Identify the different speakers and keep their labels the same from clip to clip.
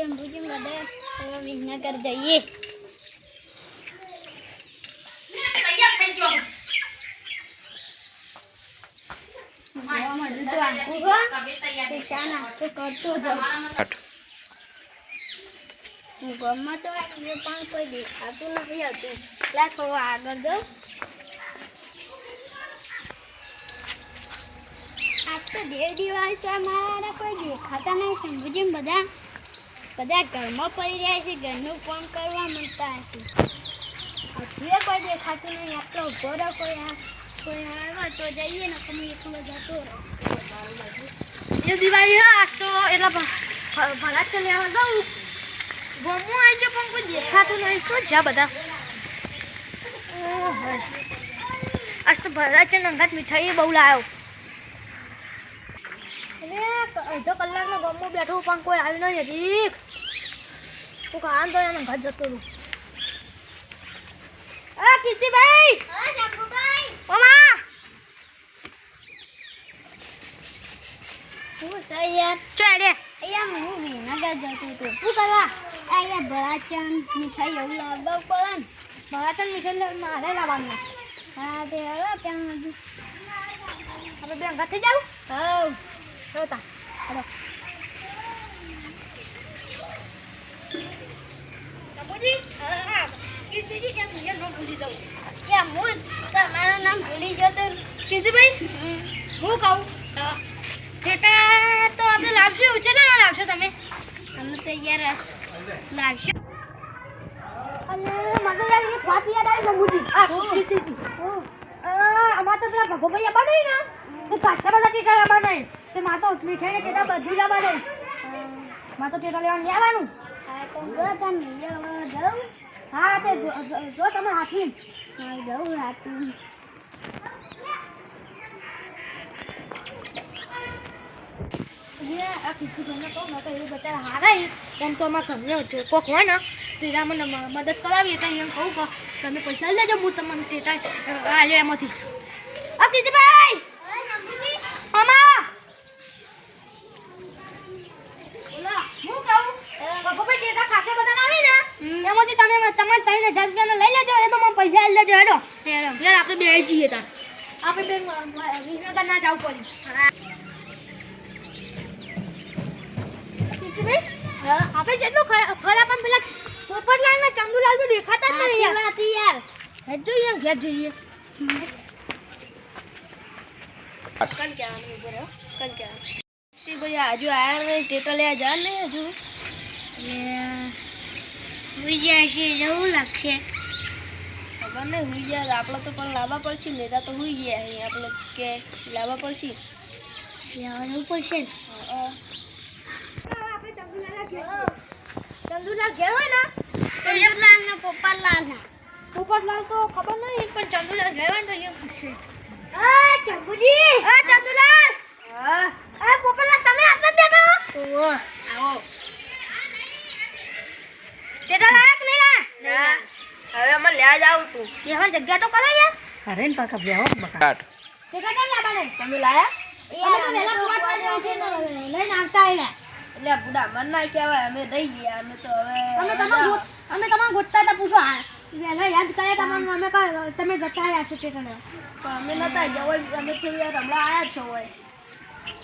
Speaker 1: શંભુજી બધા હવે વિસનગર જઈએ. તો. તે ગામમાં તો આવી પણ કોઈ દેખાતું નથી હતું એટલે થોડું આગળ જાઉં. આજ તો દેવ દિવાળી છે મારા કોઈ દેખાતા નહીં. શંભુજી બધા બધા ઘરમાં પડી રહ્યા છે, ઘરનું કામ કરવા માંગતા હશે. હજુ કોઈ દેખાતું નહીં, આટલો ઊભો રહો, કોઈ કોઈ આવે તો જઈએ ને તમે એકલો જતો રહો.
Speaker 2: એ દિવાળી આજ તો એટલા ભલા તો લેવા જાઉં. ગમું આવી ગયો, પણ કોઈ દેખાતું નહીં. શું જા બધા. આજ તો ભલા છે, નંગાત મીઠાઈ બહુ લાવ્યો અડધો કલાકનો ગમું બેઠું પણ કોઈ આવ્યું નહીં હજી. તું કામ તો એને ઘર જતો રહું આ કીર્તિભાઈ! ઓમા!
Speaker 1: શું છે યાર
Speaker 2: ચાલ રે
Speaker 1: અહીંયા હું વિનગર જતો હતો. શું કરવા? અહીંયા ભળાચન મીઠાઈ એવું લાવવા પડે ને.
Speaker 2: મારા મીઠાઈ મારે લાવવાનું.
Speaker 1: હા તે હવે ત્યાં
Speaker 2: આપણે બે અંગાત થઈ જાવ?
Speaker 1: હવ.
Speaker 2: રોતા હાલો
Speaker 1: તમારું નામ ભૂલી જતો
Speaker 2: કીર્તિભાઈ હું કહું થેટા તો આપણે લાવશો છે ને લાવશો તમે
Speaker 1: અમે તો યાર
Speaker 2: લાવશો અને મને યાર વાત યાદ આવી બાપુજી હા અમાર તો પેલા ભગોભાઈ બને ને તો પાછા બધા ટીકા નહીં તે માં તો મીઠાઈ ને ટીકા બધું લાવવા દે. માં તો ટીકા લેવાનું લેવાનું
Speaker 1: હા તો જો તમે હવે જાઉં
Speaker 2: હા તે જો- જો- જો તમે હાથી.
Speaker 1: હા જાઉં રાતું
Speaker 2: આ કીધું તમને કહું ને તો એ બચારા હારાય એમ તો અમારા ઘરનો કોક હોય ને મને મદદ કરાવીએ તો એમ કહું કે તમે પૈસા લેજો હું તમને ટેટા આલ્યો એમાંથી. આ કીધુભાઈ અમા બોલો હું કહું ગગોભાઈ ટેટા ખાસે બધા આવી ને એમાંથી તમે તમારે ત્રણ હજાર રૂપિયાનો લઈ લેજો એ તો મને પૈસા આલી લેજો હેડો. હેડો. યાર આપણે બે જઈએ તાર. આપણે બે વિસનગર ના જવું આપણે જેટલું ખરા પણ પેલા પોપટલાલ ને ચંદુલાલ તો દેખાતા જ નહીં યાર.
Speaker 1: યાર.
Speaker 2: હેડ જોઈએ ઘેર જઈએ.
Speaker 1: કન કહેવાનું ઊભો કન કહેવાનું
Speaker 2: તે ભાઈ હજુ આયા નહીં ટેટા લેવા જા ને હજુ.
Speaker 1: જાય છે જવું લાગશે.
Speaker 2: નહીં હુઈ ગયા. આપણે તો પણ લાવવા પડશે લેતા તો હુઈ ગયા. અહીં આપણે કે લાવવા પડશે.
Speaker 1: લેવાનું પડશે ને.
Speaker 2: ચંદુલાલ હોય ને?
Speaker 1: ચંદુલાલ ને પોપટલાલ ના
Speaker 2: પોપટલાલ તો ખબર નહીં પણ ચંદુલાલ ને તો એ પૂછશે
Speaker 1: આ
Speaker 2: હા ચંદુલાલ! હા. પોપટલાલ તમે આટલા બેઠો
Speaker 1: ઓહો
Speaker 2: આવો. ટેટા લાયક નહીં લા
Speaker 1: ના.
Speaker 2: હવે અમે લેવા જાવ તું. હવે જગ્યા તો કરે યાર.
Speaker 3: અરે ને પાકા બેહો બકા.
Speaker 2: ટેટા કેમ લાવવા ને તમે લાયા? અમે તો વહેલા પાંચ વાગે ઉઠીને લઈને આવતા આયલા એટલે બુડા મન ના કહેવાય અમે રહી ગયા અમે તો હવે અમે તમાર અમે તમાર ગોતતા હતા પૂછો આ. વહેલા યાદ કર્યા તમને અમે કહ્યું તમે જતા આવ્યા છો ટેટા પણ અમે નતા ગયા હોય અમે તો યાર હમણાં આયા છો હોય.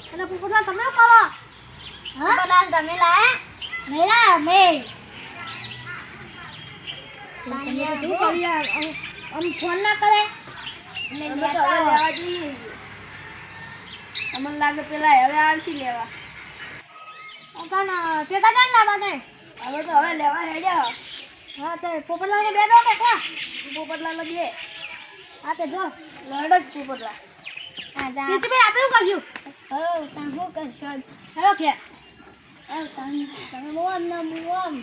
Speaker 2: એટલે પૂછો તમે શું કરો
Speaker 1: પોપટલાલ તમે લાયા? નહીં લાયા
Speaker 2: તો શું કરી આમ- ફોન ના કરે અમને લાગે પેલા હવે આવશે લેવા ટેટા કાન લાવવા ને હવે તો હવે લેવા હા તે પોપટલાલ ને બે દો કે પોપટલાલ બે હા તે જો લડો જ પોપટલાલ
Speaker 1: આ જા
Speaker 2: આપણે શું કર્યું
Speaker 1: હો તમે શું
Speaker 2: હેલો કે
Speaker 1: તમે મોમ ના મોમ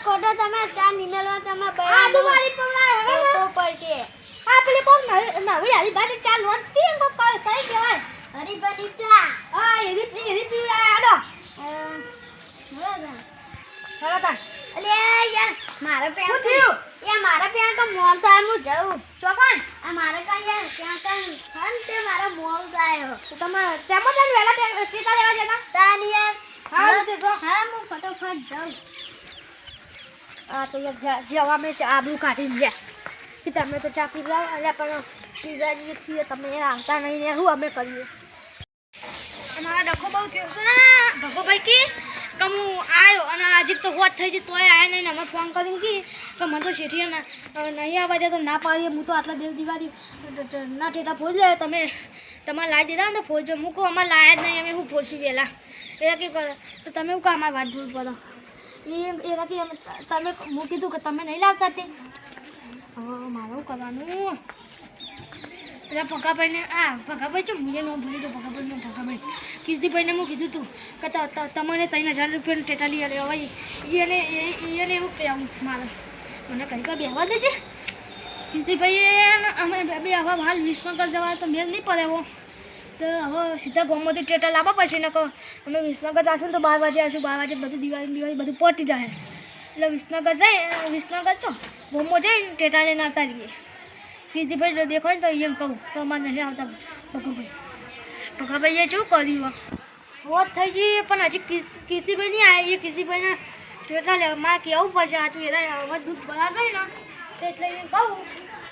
Speaker 1: ખોટો તમે ચા નિમેલવા તમે
Speaker 2: આ દુવારી પૌલા હેડો ને
Speaker 1: તો પડશે
Speaker 2: આ પેલી બહુ નવી હારી બાની ચા લોન્ચ થઈ. એમ કઈ કઈ કહેવાય
Speaker 1: હરીભરી ચા
Speaker 2: આ એવી એવી પીવડા આડો
Speaker 1: એ મારા
Speaker 2: ત્યાં
Speaker 4: તો
Speaker 2: યાર
Speaker 4: જવા મેં આબુ કાઢી ગયા કે તમે તો ચા પીવા પણ પીવા જઈએ છીએ તમે આવતા નહીં ને શું અમે કરીએ.
Speaker 2: મારા ડખો બહુ થયો છે. ને ભગોભાઈ કે? કે હું આવ્યો અને આજે તો હોત થઈ જઈ તોય આવ્યા નહીં અમે ફોન કરીને કી કે મને તો શેઠીએ નહીં આવવા દે તો ના પાડીએ, હું તો આટલા દેવ દિવાળી ના ઠેઠા ફોજ લાવ્યો તમે તમારે લાવી દીધા ને તો ફોજો. મૂકો અમારે લાયા જ નહીં, અમે હું ફોસી પહેલાં એ કે કરે, તો તમે શું કામ વાત ભૂલ પડો. એ એના કે તમે મૂકી કીધું કે તમે નહીં લાવતા તે? હવે મારે કરવાનું? પેલા ભગાભાઈને આ, ભગાભાઈ છે મુજે ન ભૂલી દો, ભગાભાઈ ને ભગાભાઈ. કીર્તિભાઈને હું કીધું તું કે ત- ત- તમને ત્રણ હજાર રૂપિયાનું ટેટાલી હવે એને એને એવું કહેવું મારે. મને કઈ કઈ બેહવા દેજે. કીર્તિભાઈએ અમે બે હવે હાલ વિસનગર જવા તો મેળ નહીં પડે એવો તો હવે સીધા ગોમતી ટેટા લાવવા પછી ને અમે વિસનગર જશું તો બાર વાગે આવીશું બાર વાગે બધું દિવાળી દિવાળી બધું પહોંચી જાય એટલે વિસનગર જાય વિસનગર છો ગોમો જઈને ટેટા લઈને આવતા રહીએ. કીર્તિભાઈ જો દેખો ને તો એમ કહું, તો અમારે નથી આવતા. ભગાભાઈ ભગાભાઈએ શું કર્યું હોત થઈ જઈએ પણ હજી કીર્તિ- કીર્તિભાઈ નહીં આવે એ કીર્તિભાઈને ટેટા લે મારે કહેવું પડશે આટલું એના દૂધ બરાબર ને? એટલે એમ કહું,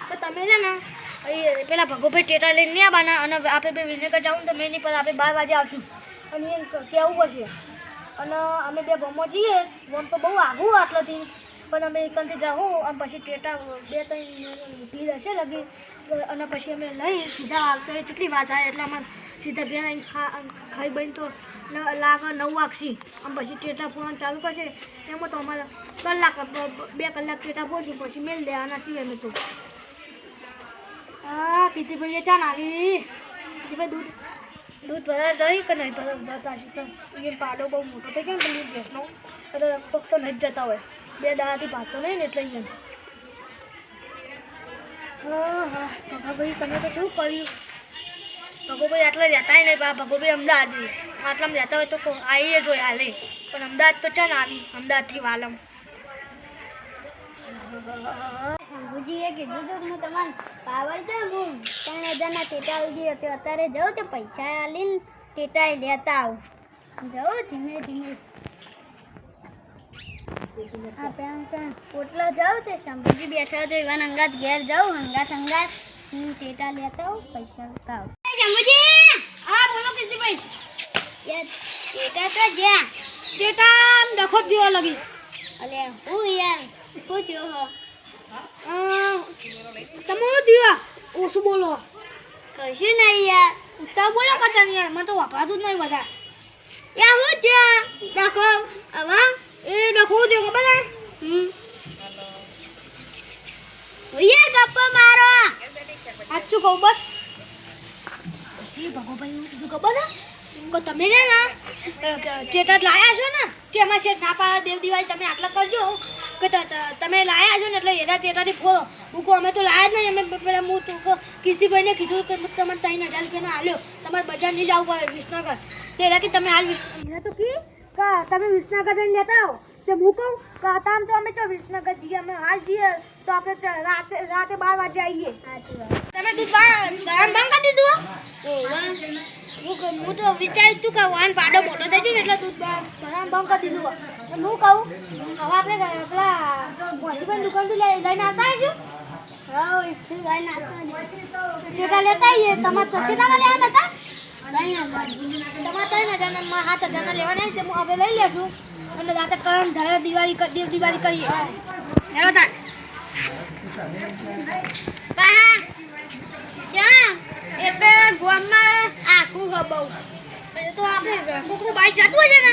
Speaker 2: તો તમે છે ને, એ પેલા ભગોભાઈ ટેટા લઈને નહીં આવવાના અને આપણે બે વિનેગર જાઉં તો મેં નહીં પણ આપણે બાર વાગે આવશું. અને એમ કહેવું પડશે. અને અમે બે ગમો જઈએ ગમ તો બહુ આઘું આટલાથી. પણ અમે એકલથી જાઉં અને પછી ટેટા બે ત્રણ ભીડ હશે લગી, અને પછી અમે લઈ સીધા આવતો એ કેટલી વાત આવે એટલે અમારે સીધા બે આવીને ખાઈ બની તો લાગે નવ વાગશી. અને પછી ટેટા ફોન ચાલુ કરશે, એમાં તો અમારે કલાક, બ- કલાક ટેટા પહોંચી, પછી મેળ દે આના સિવાય મેં તો. હા કીર્તિભાઈએ ચા નાખી. કીર્તિભાઈ દૂધ દૂધ ભરા રહી કે નહીં ભરતા તો. એ પાડો બહુ મોટો થઈ ગયો ને દૂધ ભેંસનો એટલે પગ તો નહીં જતા હોય. બે દાડાથી ભાગતો નહીં ને એટલે એમ હા હા ભગાભાઈ તમે તો શું કર્યું? ભગોભાઈ આટલા રહેતા નહીં, બા ભગોભાઈ અમદાવાદ. આટલામાં રહેતા હોય તો આવીએ જોઈએ હાલે. પણ અમદાવાદ તો ચાલ આવી, અમદાવાદથી વાલમ.
Speaker 1: શંભુજીએ કીધું હતું હું તમારે પાવર દઉં ત્રણ હજારના ટેટા લઈ હતો, અત્યારે જાઉં તો પૈસા આલીને ટેટા લેતા આવું. જાઉં ધીમે ધીમે. પોટલો જાઉં તે શંભુજી બેઠા તો એવા અંગાત ઘેર જાઉં અંગાત અંગાત. હું ટેટા લેતા પૈસા
Speaker 2: હા બોલો
Speaker 1: યાર ટેટા તો જ્યાં.
Speaker 2: ટેટા આમ ડખો જેવો લગી.
Speaker 1: અલે હું યાર શું થયો હો?
Speaker 2: તમે શું થયું? ઓછું બોલો.
Speaker 1: કશું નહીં યાર.
Speaker 2: ઉત્તા બોલો કરતા યાર. મને તો વાપરાતું જ નહીં બધા.
Speaker 1: યાર હું થયો?
Speaker 2: ડખો
Speaker 1: હવે
Speaker 2: એ ડખો થયો ખબર છે?
Speaker 1: હમ. યાર ગપ્પો મારો.
Speaker 2: સાચું કહું બસ? એ ભગોભાઈ કીધું ખબર છે? કે તમે ને ને થિયેટર લાયા છો ને, કે અમારે શેઠ ના પાડે દેવ દિવાળી, તમે આટલા કરજો. કે ત- ત- તમે લાયા છો ને, એટલે એના થિયેટરથી ફોડો હું કહું, અમે તો લાયા જ નહીં, અમે પેલા હું તો કીર્તિભાઈને કીધું કે તમારે ત્રણ હજાર રૂપિયાનો આલ્યો. તમારે બજાર નહીં જવું પડે વિસનગર. તે કે તમે હાલ વિસ એને તો કી કે, તમે વિસનગર જઈને લેતા આવો. તે હું કહું, કે તામ તો અમે તો વિસનગર જઈએ, અમે હાલ જઈએ, તો આપણે રાતે રાતે બાર વાગે આવીએ. તમે દૂધ બંધ કરી દીધું હું? હું તો વિચારીશ તું કે વાન પાડો મોટો થઈ ગયો એટલે દૂધ ભરાવાનું બંધ કરી દીધું હું. કહું, હવે આપણે પેલા મોતીભાઈ દુકાનથી લઈ, લઈને આવતા આવીશું.
Speaker 1: હા
Speaker 2: લેતા આવીએ, તમારે કેટલાના લેવાના હતા? હજારના માં સાત હજારના લેવાના હવે લઈ લેશું અને રાતે કરમ ધારે દિવાળી ક- દિવાળી કરી. હેલો
Speaker 1: આખું હબઉ
Speaker 2: તો આપણે કોકનું બાઈક હોય ને,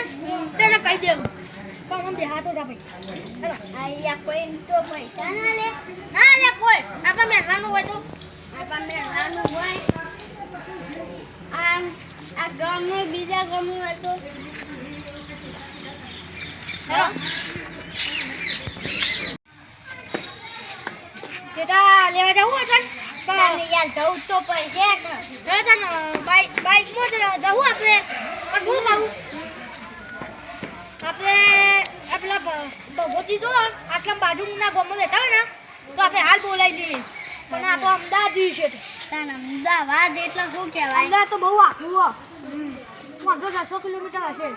Speaker 2: તેને કહી દેવું. પણ આમ હાથ ઓઢા ભાઈ.
Speaker 1: અહીંયા કોઈ તો પૈસા ના
Speaker 2: ના લે કોઈ. આપણે મહેલાનું હોય તો.
Speaker 1: આપણા મેળાનું હોય. આ આ ગામમાં બીજા ગામમાં હતો.
Speaker 2: લેવા જવું છે
Speaker 1: તને યાર જવું તો પડશે કે
Speaker 2: તને બાઈક બાઈકમાં જવું આપણે. પણ હું કહું આપણે આ ભગવતી જો આટલા બાજુના ગામમાં રહેતા હોય ને તો આપણે હાલ બોલાવી દઈએ પણ આ તો અમદાવાદ છે.
Speaker 1: અમદાવાદ એટલે શું કહેવાય?
Speaker 2: અમદાવાદ તો બહુ આખું પાંચસો ચારસો કિલોમીટર હશે.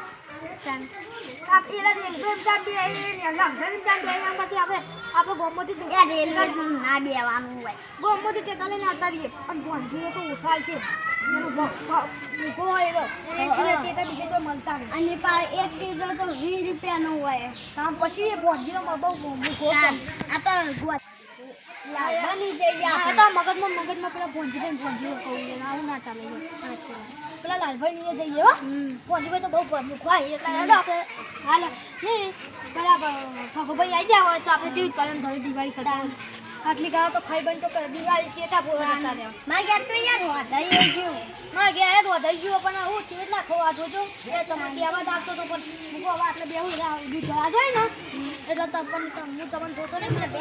Speaker 2: ગોમતી ટેકા લઈને આવતા રહીએ. અને ભોંજીઓ તો ઓછાલ છે.
Speaker 1: અને પા એક કિલો તો વીસ રૂપિયાનો હોય.
Speaker 2: કામ પછી એ ભોંજીનો છે
Speaker 1: તાન આપણે.
Speaker 2: મગજમાં મગજમાં પેલા ભોંજીભાઈ ભોજી કહું છે. આવું ના ચાલે. પેલા લાલભાઈ ની જઈએ હો ભોંજીભાઈ તો બહુ પ્રમુખ હોય એટલે હેડો આપણે હાલ. નહીં બરાબર. ભગોભાઈ આવી જાય હોય તો આપણે જેવી કલમ ધરી દિવાળી કરતા આટલી ગયા તો ખાઈ બન તો દિવાળી ચેટા પૂરા કરતા રહ્યા.
Speaker 1: મારે ગયા તો યાર વધારી ગયું.
Speaker 2: માં ગયા તો ગયો પણ હું ચેટલા ખોવા જોજો. એ તમારે બેવા જ આપતો તો પણ મૂકો હવે આટલે બેહું દૂધ આ જાય ને. એટલે તમને હું તમને જોતો નહીં મેં બે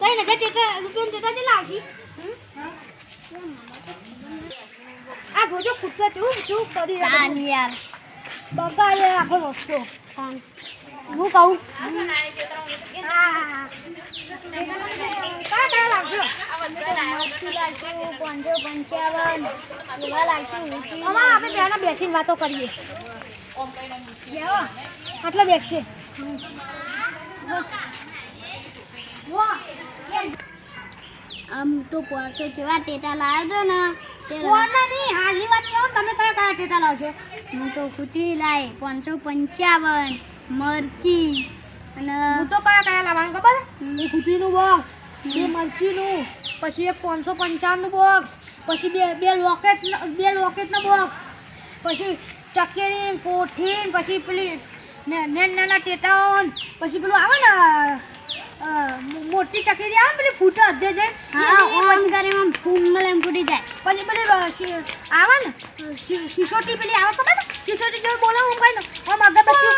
Speaker 2: કઈ ને ટેટા રૂપિયા ટેટા કેટલા આવશે આ જોજો ખૂટતા ચૂપ ચૂપ કરી
Speaker 1: તાન યાર
Speaker 2: બગાડે આપણો રસ્તો હું કહું હા કયા લાવશો
Speaker 1: મરચું લાવશું પાંચસો પંચાવન એવા લાવશું ઊંચી
Speaker 2: અમાર આપણે પહેલા બેસીને વાતો કરીએ આટલે બેસશે વાહ
Speaker 1: આમ તો પોર્ટો જેવા ટેટા લાવ્યો હતો ને
Speaker 2: કોના નહીં? હાલની વાત કહો તમે કયા કયા ટેટા લાવશો?
Speaker 1: હું તો કૂતરી લાવી પાંચસો પંચાવન મરચી અને
Speaker 2: હું તો કયા કયા લાવવાનું ખબર? એ કુતરીનું બોક્સ બે મરચીનું પછી એક પાંચસો પંચાવનનું બોક્સ પછી બે બે લોકેટ બે લોકેટનું બોક્સ પછી ચકેરી કોઠી પછી પેલી ને- નેન નાના ટેટાઓન પછી પેલું આવે ને મોટી ચકેરી આવે ને પેલી ફૂટે અધે દે
Speaker 1: હા ઓમ કરીને આમ ફૂમલે એમ ફૂટી જાય.
Speaker 2: પછી પેલી આવે ને શીશોટી પેલી આવે ખબર ને શીશોટી જેવું બોલો હું કઈ ને આમ અગરબત્તી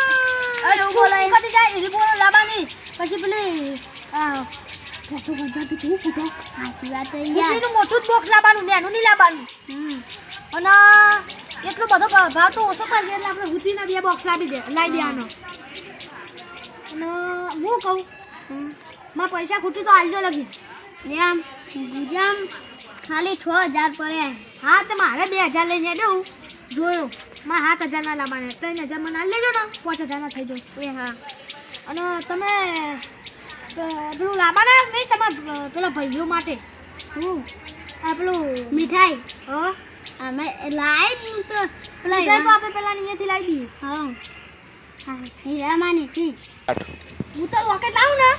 Speaker 1: બોલાય.
Speaker 2: નીકળી જાય એ બોલો લાબાની. પછી પેલી અ, પાંચસો તો કેવું ફૂટો.
Speaker 1: સાચી વાત યાર.
Speaker 2: એનું મોટું જ બોક્સ લાવવાનું નેનું નહીં લાવવાનું
Speaker 1: હમ.
Speaker 2: અને એટલો બધો ભાવ ભાવ તો ઓછો પડશે એટલે આપણે હુતીના બે બોક્સ લાવી દે લાવી દેવાનો અને હું કહું માં પૈસા ખૂટી તો આલજો લગી.
Speaker 1: એમ જેમ ખાલી છ હજાર પડે
Speaker 2: હા તો મારે બે હજાર લઈને દઉં જોયો. મારે સાત હજારના લાવવાના ત્રણ હજાર મને લેજો ને. પાંચ હજારના થઈ જાય.
Speaker 1: એ હા.
Speaker 2: અને તમે પેલું લાવવાના નહીં તમારા પેલા ભાઈઓ માટે?
Speaker 1: હું?
Speaker 2: આ પેલું
Speaker 1: મીઠાઈ?
Speaker 2: હા?
Speaker 1: અમે લાઈ હું તો પેલા
Speaker 2: તો આપણે પેલા અહીંયાથી લાવી દઈએ.
Speaker 1: હા. હા હીરામાની ફી
Speaker 2: હું તો રોકેટ લાવું ને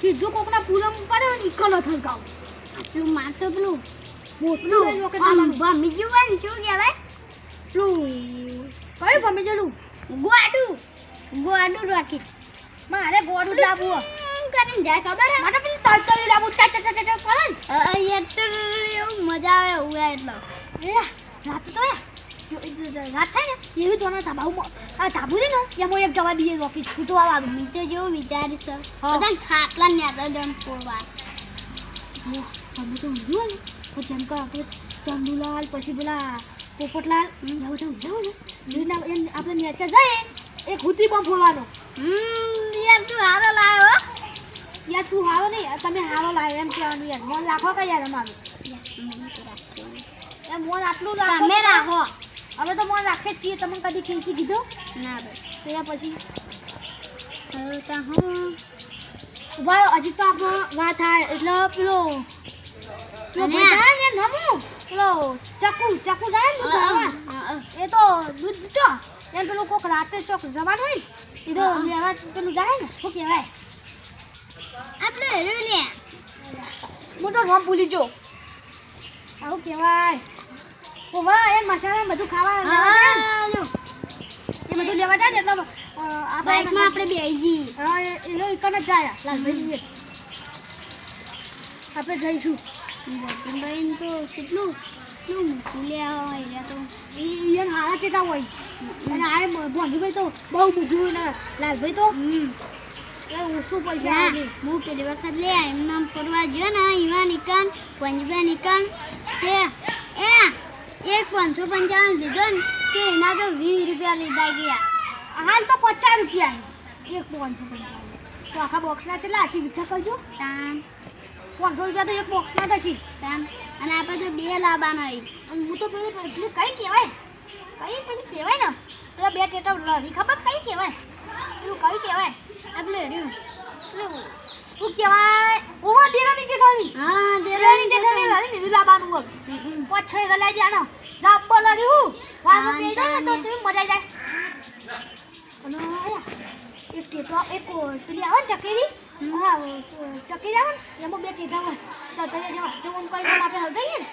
Speaker 2: સીધું કોકના પૂરમ પડે ને કલો થલકાવ
Speaker 1: પેલું માર તો પેલું
Speaker 2: મોટલું રોકેટ
Speaker 1: ભમી ગયું હોય ને શું કહેવાય
Speaker 2: પેલું કયું ભમી જેલું
Speaker 1: ગોડું ગોડું રાખી
Speaker 2: મારે ગોળું લાવવું.
Speaker 1: કરીને જાય ખબર હે
Speaker 2: મને પેલું તળતળી લાવવું ચા ચા ચા ચા કરે ને
Speaker 1: તો એવું મજા આવે એવું એટલે
Speaker 2: રાત તો થાય ને એવી તો તાબાઉમાં આ ધાબુ છે ને એમાં એક જવા દઈએ રોકી છૂટવા વાળું
Speaker 1: મેં જેવું વિચાર છે. બધા ખાટલા ને આગળ પોવા
Speaker 2: જો અમે તો ઊંઘ્યું ને તો જેમ કે આપણે ચંદુલાલ પછી પેલા પોપટલાલ એવા બધા ઊંઘ્યા હોય ને એમ આપણે નેચર જાય એક હુતી પણ ફોડવાનો
Speaker 1: યાર તું હારો લાવ્યો.
Speaker 2: યાર તું હારો નહીં તમે હારો લાવ્યો એમ કહેવાનું યાર મન રાખો કે યાર અમારું એમ મન આટલું રાખો
Speaker 1: તમે રાખો
Speaker 2: અમે તો મન રાખે જ છીએ. તમે કદી ખીલથી કીધું
Speaker 1: ના ભાઈ.
Speaker 2: તેના પછી.
Speaker 1: હવે તો હું?
Speaker 2: ઊભા હજી તો આપણો વાત થાય. એટલે પેલો પેલો ભાઈ ચકુ ચકુ જાય ને એ તો દૂધ તો. એમ પેલું કોક રાતે ચોક જવાનું હોય એ તો. લેવા પેલું જાય ને શું કહેવાય?
Speaker 1: આપણે
Speaker 2: હું તો નામ ભૂલી જો આવું કહેવાય. ઓવા એ મસાલા બધું ખાવા
Speaker 1: હા
Speaker 2: એ બધું લેવા જાય ને એટલે અ,
Speaker 1: બાઈકમાં આપણે બેસી જઈએ.
Speaker 2: હા એ જ જાય લાલભાઈ આપણે જઈશું.
Speaker 1: વચનભાઈ તો કેટલું કેટલું હોય તો.
Speaker 2: ઈ એને હારા હોય. અને આ ભોંજીભાઈ તો બહુ મૂક્યું ને લાલભાઈ તો. ઓછું પૈસા
Speaker 1: હું પેલી વખત લે એમ નામ ફરવા ગયો ને ઈવા નિકાન પંજબા નિકાન તે એક પાંચસો પંચાવન લીધો ને તે એના તો વીસ રૂપિયા લીધા ગયા.
Speaker 2: હાલ તો પચાસ રૂપિયા. એક પાંચસો પંચાવન. તો આખા બોક્સના કેટલા હશે? વિચાર કરજો.
Speaker 1: તાન
Speaker 2: પાંચસો રૂપિયા તો એક બોક્સના થશે.
Speaker 1: તાન અને આપણે તો બે લાવવાના છે.
Speaker 2: અને હું તો પેલી પેલી કઈ કહેવાય? કઈ પેલી કહેવાય ને? પેલા બે ટેટા લડી ખબર? કઈ કહેવાય? પેલું કઈ કહેવાય?
Speaker 1: આપણે
Speaker 2: શું કહેવાય? ઓહો દેરાની જેઠાણી
Speaker 1: હા
Speaker 2: દેરાની જેઠાણી લાલી ને લાવવાનું હોય. પછી ગલાઈ ને ડાબ્બો લડી હું
Speaker 1: હા,
Speaker 2: પેરી જાય તો તું મજા જાય. અને એક ટેટા એક પેલી આવે ને ચકેરી હા ચકેરી આવે ને એમાં બે ટેટા હોય. તો તને જેવા ઓમ કરીને આપણે હલગાઈએ ને.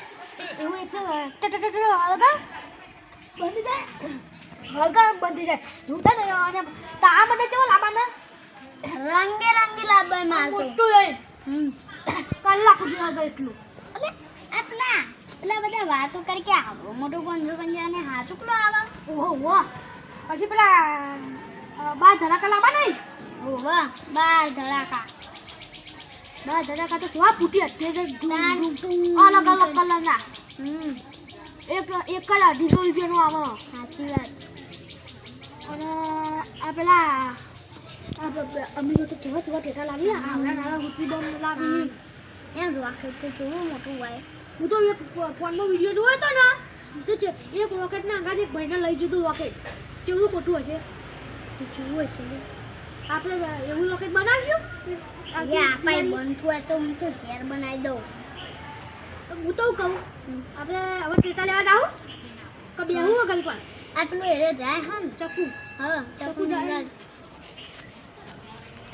Speaker 2: એવું એક ટ ટ ટ ટ હલગા બંધ જાય હલગા બંધ જાય. ધૂતા ને અને તા મને ચેવો
Speaker 1: રંગે રંગી આ તો.
Speaker 2: મોટું લઈ. કલાક સુધી હલગા એટલું.
Speaker 1: અલે આપના પેલા બધા વાતો કરી કે આવો મોટું પંદર પંજાને હા ચૂકલો આવે.
Speaker 2: ઓહો ઓહો. પછી પેલા બાર ધડાકા લાવવાના નહીં
Speaker 1: ઓહો બાર ધડાકા.
Speaker 2: બાર ધડાકા તો કેવા ફૂટી
Speaker 1: હતી.
Speaker 2: અલગ અલગ કલરના.
Speaker 1: હમ.
Speaker 2: એક એક કલર અઢીસો રૂપિયાનો આવો.
Speaker 1: સાચી વાત.
Speaker 2: અને આ પેલા બ- બ- અમે તો કેવા કેવા ટેટા લાવી આવડા નાના હુતી લાવી
Speaker 1: એમ રોકેટ તો જોવું મોટું હોય
Speaker 2: હું તો એક ફોનમાં વીડિયો જોયો હતો ને તો છે એક રોકેટના આગળ એક ભાઈને લઈ જતું રોકેટ કેવું ખોટું હશે કેવું હશે આપણે એવું રોકેટ બનાવ્યું
Speaker 1: આપણે બંધ હોય તો હું તો ઘેર બનાવી દઉં
Speaker 2: તો હું તો કહું આપણે હવે ટેટા લેવા જાઉં કે બેહું વગર પણ
Speaker 1: આ પેલું એરે જાય હા ને
Speaker 2: ચક્કુ
Speaker 1: હા
Speaker 2: ચકુ
Speaker 1: ચકુ
Speaker 2: જાય.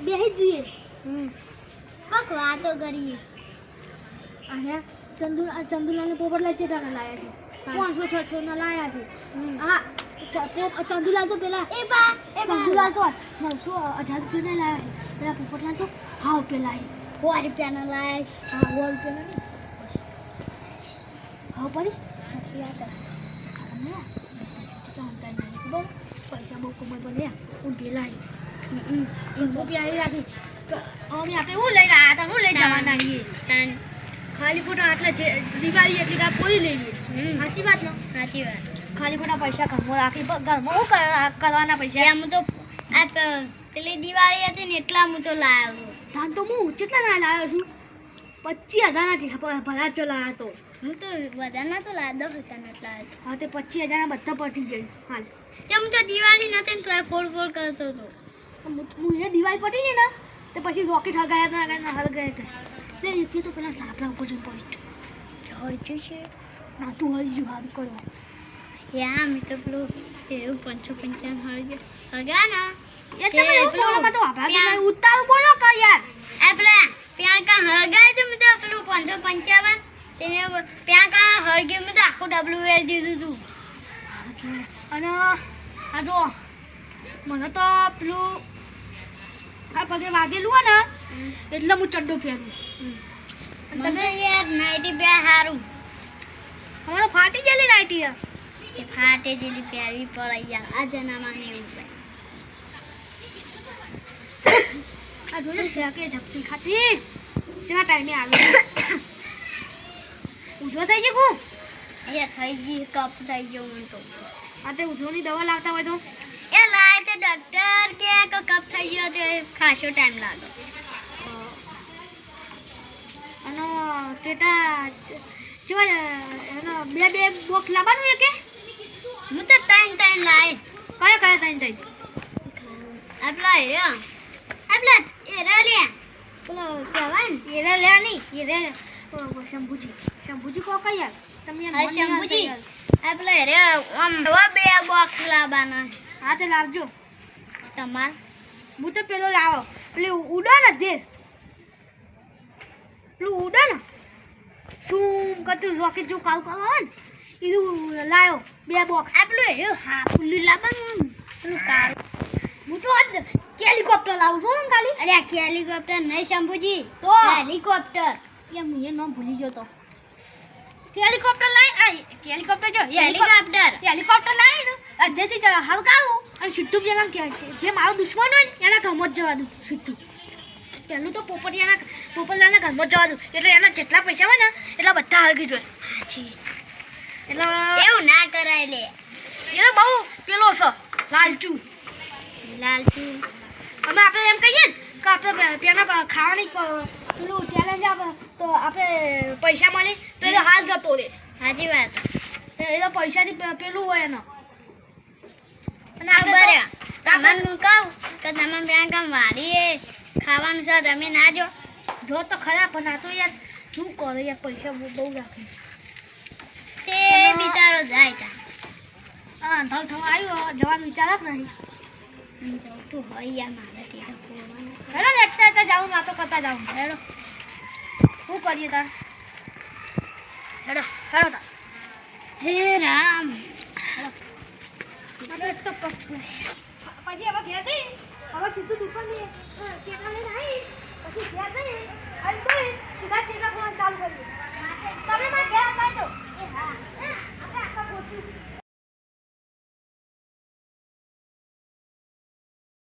Speaker 2: જ જઈએ
Speaker 1: કોક વાતો કરીએ.
Speaker 2: અને ચંદુ ચંદુલાલને પોપટલાલ ચેટાના લાયા છે. પાંચસો છસો ના લાયા છે. હા ચંદુલાલ તો પેલા
Speaker 1: એ બા એ
Speaker 2: ચંદુલાલ તો નવસો અઢાર રૂપિયાના લાયા છે. પેલા પોપટલાલ તો હા પેલા લાવી
Speaker 1: સો લાયા છે.
Speaker 2: હા સો રૂપિયાના નહીં. હા પડી.
Speaker 1: સાચી વાત
Speaker 2: પૈસા બહુ કમાઈ બને હું પેલા હું લઈને આવ્યા હતા હું લઈ જવાના છીએ ખાલી ખોટા આટલા જે દિવાળી એટલી કાંઈ પૂરી લઈ લઈએ સાચી વાત ને
Speaker 1: સાચી વાત
Speaker 2: ખાલી ખોટા પૈસા ઘરમાં રાખી ઘરમાં કરવાના પૈસા
Speaker 1: એમ તો આ તો પેલી દિવાળી હતી ને એટલા હું તો લાવ્યો.
Speaker 2: ધાન તો હું કેટલા ના લાવ્યો છું પચીસ હજારના ભરા લાવ્યા તો
Speaker 1: હું તો બધાના તો લાવ્યો દસ હજારના એટલા હતા.
Speaker 2: હા તે પચીસ હજારના બધા પટી જાય હાલ
Speaker 1: તે હું તો દિવાળી નથી ને તો ફોડ ફોડ કરતો હતો
Speaker 2: હું એ દિવાળી પટી ગઈ ને તો પછી રોકેટ હગાયા હતા હગાયા હતા. તે એક તો પેલા સાપડા ઉપર જઈને પહોંચ્યો.
Speaker 1: હરજ્યું છે?
Speaker 2: ના તું હરજ્યું જો કરો.
Speaker 1: યા મેં તો પેલું એવું પંચો પંચાવન હળગે હળગા ને?
Speaker 2: એ તમે એવું બોલો માં તો તો ઉતારું બોલો કે યાર?
Speaker 1: આ પેલા ત્યાં કા હળગાય તો મેં તો પેલું પંચો પંચાવન? તેને ત્યાં કા હળગે મેં તો આખું ડબલું વેર દીધું તું.
Speaker 2: અને આ જો મને તો પેલું આ પગે વાગેલું હોય ને એટલે હું ચડ્ડો પહેરું તમે
Speaker 1: યાર નાઈટી પહેર સારું
Speaker 2: અમારો ફાટી ગયેલી નાઈટી યાર.
Speaker 1: ફાટે જેલી પહેરવી પડે યાર. આ જનામાં ને એવું થાય.
Speaker 2: આ જોજો કે ઝપટી ખાતી. જેના ટાઈમે આવે ઉજો થઈ ગયું કું
Speaker 1: એ થઈ ગઈ કપ થઈ ગયો મને તો.
Speaker 2: આ તે ઉજોની દવા લાવતા હોય તો?
Speaker 1: એ લાય. તે ડોક્ટર કે કપ થઈ ગયો તે ખાસો ટાઈમ લાગે.
Speaker 2: અને ટેટા જો એનો બે બે બોક લાવવાનું કે
Speaker 1: હું તો ત્રણ ત્રણ લાય
Speaker 2: કયો કયો ત્રણ ત્રણ?
Speaker 1: આપલા એ આપલા એ રે
Speaker 2: પેલો કહેવાય એ એરે લે નહીં એરે શંભુજી શંભુજી કો કઈ યાર તમે
Speaker 1: શંભુજી. આપલા રે આમ બે બોક્સ લાવવાના.
Speaker 2: હા તે લાવજો.
Speaker 1: તમાર.
Speaker 2: હું તો પેલો લાવો. એટલે ઉડો ને ધીર પેલું ઉડો ને શું કરતું રોકેટ જો કાવ કાવ આવે ને. એવું લાવ્યો બે બોક્સ
Speaker 1: આપલું એ હા ફૂલી લાવવાનું પેલું કાર
Speaker 2: હું તો આજ હેલિકોપ્ટર લાવું છું ખાલી.
Speaker 1: અરે આ હેલિકોપ્ટર નહીં શંભુજી.
Speaker 2: તો?
Speaker 1: હેલિકોપ્ટર
Speaker 2: એમ હું એ નામ ભૂલી જતો તો. હેલિકોપ્ટર આ હેલિકોપ્ટર જો
Speaker 1: હેલિકોપ્ટર
Speaker 2: હેલિકોપ્ટર લાવી ને. અડધેથી જ હલકાવું. અને સિદ્ધુ પેલા છે. જે મારો દુશ્મન હોય ને એના ઘરમાં જ જવા દઉં સિદ્ધુ પહેલું તો પોપટિયાના પોપટલાલના ઘરમાં જવા દઉં. એટલે એના જેટલા પૈસા હોય ને એટલા બધા હલકી જોઈએ
Speaker 1: હાજી
Speaker 2: એટલે
Speaker 1: એવું ના કરાય લે.
Speaker 2: એ બહુ પેલો છે લાલચુ.
Speaker 1: લાલચુ.
Speaker 2: અમે આપણે એમ કહીએ ને કે આપણે પેલા ખાવાની પેલું ચેલેન્જ આપે તો આપણે પૈસા મળે તો એ હાલ જતો રે
Speaker 1: સાચી વાત.
Speaker 2: એ તો પૈસાથી પેલું હોય એનો. આપણે
Speaker 1: તમને હું કહું કે તમે કામ વાડીએ ખાવાનું છે તમે ના જો.
Speaker 2: જો તો ખરા પણ આ તો યાર શું કરો યાર પૈસા બહુ બહુ રાખે.
Speaker 1: તે બિચારો જાય તા.
Speaker 2: હા ધવ થવા આવ્યો જવાનું વિચાર જ નહીં.
Speaker 1: જવતું હોય યાર મારે
Speaker 2: ને એટલા એટલા જાઉં વાતો કરતા જાઉં. હેડો. શું કરીએ તાર હેડો હેડો તાર
Speaker 1: હે રામ.
Speaker 2: પછી હવે ઘેર જઈ, હવે સીધું દુકાન કેટલા લઈને આવી પછી ઘેર જઈ, અને તો સીધા કેટલા ફોન ચાલુ કર્યું તમે મારા ઘેર આવતા છો હા. આપણે આખા પહોંચ્યું